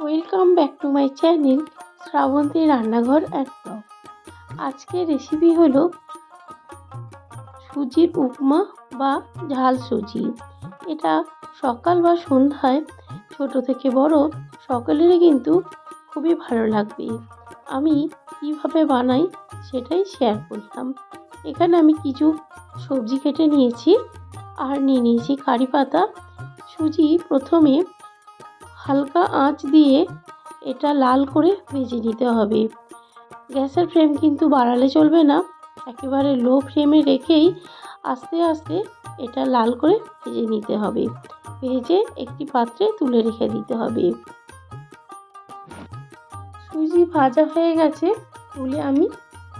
Welcome back to my channel Shrabanti Rannaghar vlog আজকের recipe হলো সুজির উপমা বা ঝাল সুজি। এটা সকাল বা সন্ধ্যায় ছোট থেকে বড় সকলেরই কিন্তু খুবই ভালো লাগবে। আমি কীভাবে বানাই সেটাই শেয়ার করলাম। এখানে আমি কিছু সবজি কেটে নিয়েছি আর নিয়ে নিয়েছি কারি পাতা। সুজি প্রথমে হালকা আঁচ দিয়ে এটা লাল করে ভেজে নিতে হবে। গ্যাসের ফ্লেম কিন্তু বাড়ালে চলবে না। একেবারে লো ফ্লেমে রেখেই আস্তে আস্তে এটা লাল করে ভেজে নিতে হবে। ভেজে একটি পাত্রে তুলে রেখে দিতে হবে। সুজি ভাজা হয়ে গেছে, তুলে আমি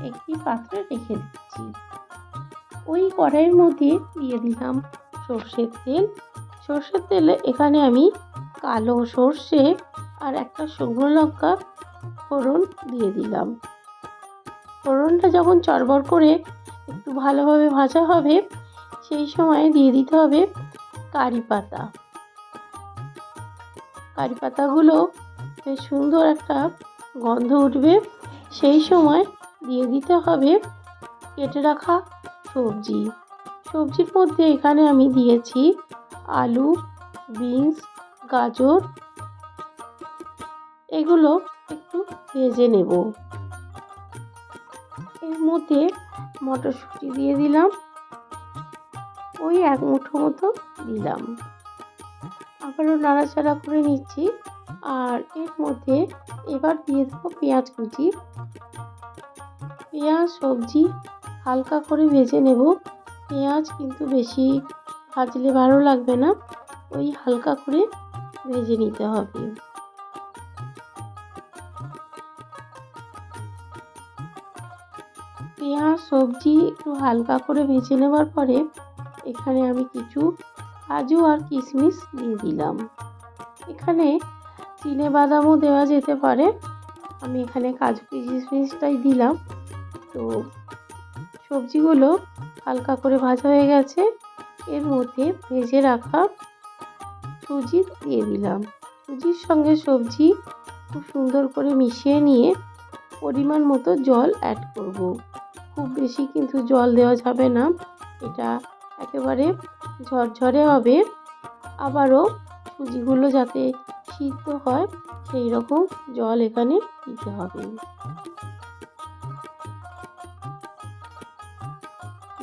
একটি পাত্রে রেখে দিচ্ছি। ওই কড়াইয়ের মধ্যে দিয়ে দিলাম সর্ষের তেল। সর্ষের তেলে এখানে আমি কালো সর্ষে আর একটা শুকনো লঙ্কা ফোড়ন দিয়ে দিলাম। ফোড়নটা যখন চড়বড় করে একটু ভালোভাবে ভাজা হবে, সেই সময় দিয়ে দিতে হবে কারি পাতা। কারি পাতাগুলো বেশ সুন্দর একটা গন্ধ উঠবে, সেই সময় দিয়ে দিতে হবে কেটে রাখা সবজি। সবজির মধ্যে এখানে আমি দিয়েছি আলু, বিনস গাজর। এগুলো একটু ভেজে নেব। এর মধ্যে মটরশুঁটি দিয়ে দিলাম। ওই এক মুঠো মতো দিলাম। আবারও নাড়াচাড়া করে নিচ্ছি। আর এর মধ্যে এবার দিয়ে দেবো পেঁয়াজ কুচি। পেঁয়াজ, সবজি হালকা করে ভেজে নেব। পেঁয়াজ কিন্তু বেশি ভাজলে ভালো লাগবে না। ওই হালকা করে ভেজে নিতে হবে। পেঁয়াজ, সবজি একটু হালকা করে ভেজে নেওয়ার পরে এখানে আমি কিছু কাজু আর কিশমিশ দিয়ে দিলাম। এখানে চিনে বাদামও দেওয়া যেতে পারে। আমি এখানে কাজু কিশমিশটাই দিলাম। তো সবজিগুলো হালকা করে ভাজা হয়ে গেছে। এর মধ্যে ভেজে রাখা সুজি দিয়ে দিলাম। সুজির সঙ্গে সবজি খুব সুন্দর করে মিশিয়ে নিয়ে পরিমাণ মতো জল অ্যাড করব। খুব বেশি কিন্তু জল দেওয়া যাবে না। এটা একেবারে ঝরঝরে হবে। আবারও সুজিগুলো যাতে সিদ্ধ হয়, সেই রকম জল এখানে দিতে হবে।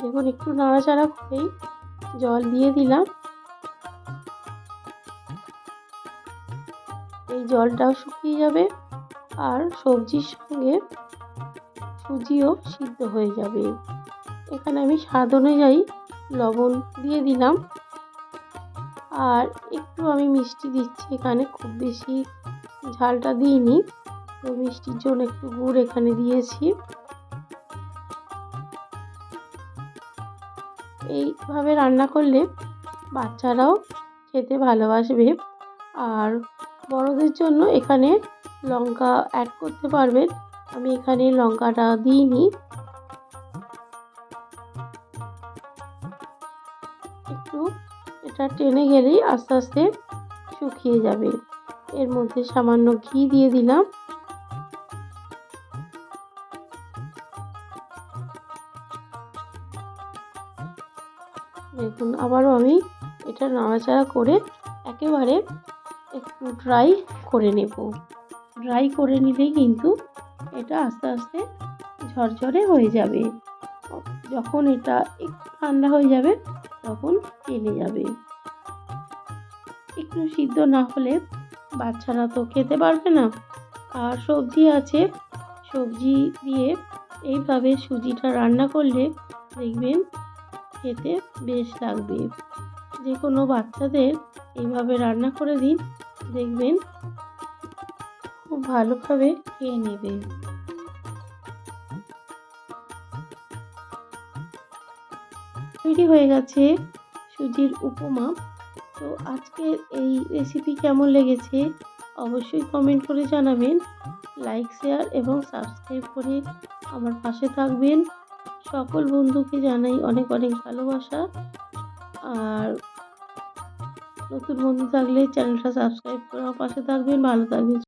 দেখুন, একটু নাড়াচাড়া করেই জল দিয়ে দিলাম। এই জলটাও শুকিয়ে যাবে আর সবজির সঙ্গে সুজিও সিদ্ধ হয়ে যাবে। এখানে আমি স্বাদ অনুযায়ী লবণ দিয়ে দিলাম। আর একটু আমি মিষ্টি দিচ্ছি এখানে, খুব বেশি ঝালটা দিইনি। তো মিষ্টির জন্য একটু গুড় এখানে দিয়েছি। এইভাবে রান্না করলে বাচ্চারাও খেতে ভালোবাসবে। আর বড়দের জন্য এখানে লঙ্কা অ্যাড করতে পারবেন। আমি এখানে লঙ্কাটা দিইনি। একটু এটা টেনে গেলেই আস্তে আস্তে শুকিয়ে যাবে। এর মধ্যে সামান্য ঘি দিয়ে দিলাম। দেখুন, আবারও আমি এটা নাড়াচাড়া করে একেবারে একটু ড্রাই করে নেব। ড্রাই করে নিলেই কিন্তু এটা আস্তে আস্তে ঝরঝরে হয়ে যাবে। যখন এটা একটু ঠান্ডা হয়ে যাবে, তখন টেনে যাবে। একটু সিদ্ধ না হলে বাচ্চারা তো খেতে পারবে না। আর সবজি আছে, সবজি দিয়ে এইভাবে সুজিটা রান্না করলে দেখবেন খেতে বেশ লাগবে। যে কোনো বাচ্চাদের এইভাবে রান্না করে দিন দেখবেন খুব ভালোভাবে খেয়ে নেবে। তৈরি হয়ে গেছে সুজির উপমা। তো আজকের এই রেসিপি কেমন লেগেছে অবশ্যই কমেন্ট করে জানাবেন। লাইক শেয়ার এবং সাবস্ক্রাইব করে আমার পাশে থাকবেন। সকল বন্ধুকে জানাই অনেক অনেক ভালোবাসা। আর নতুন বন্ধু থাকলে চ্যানেলটা সাবস্ক্রাইব করে পাশে থাকবেন ভালো থাকবেন।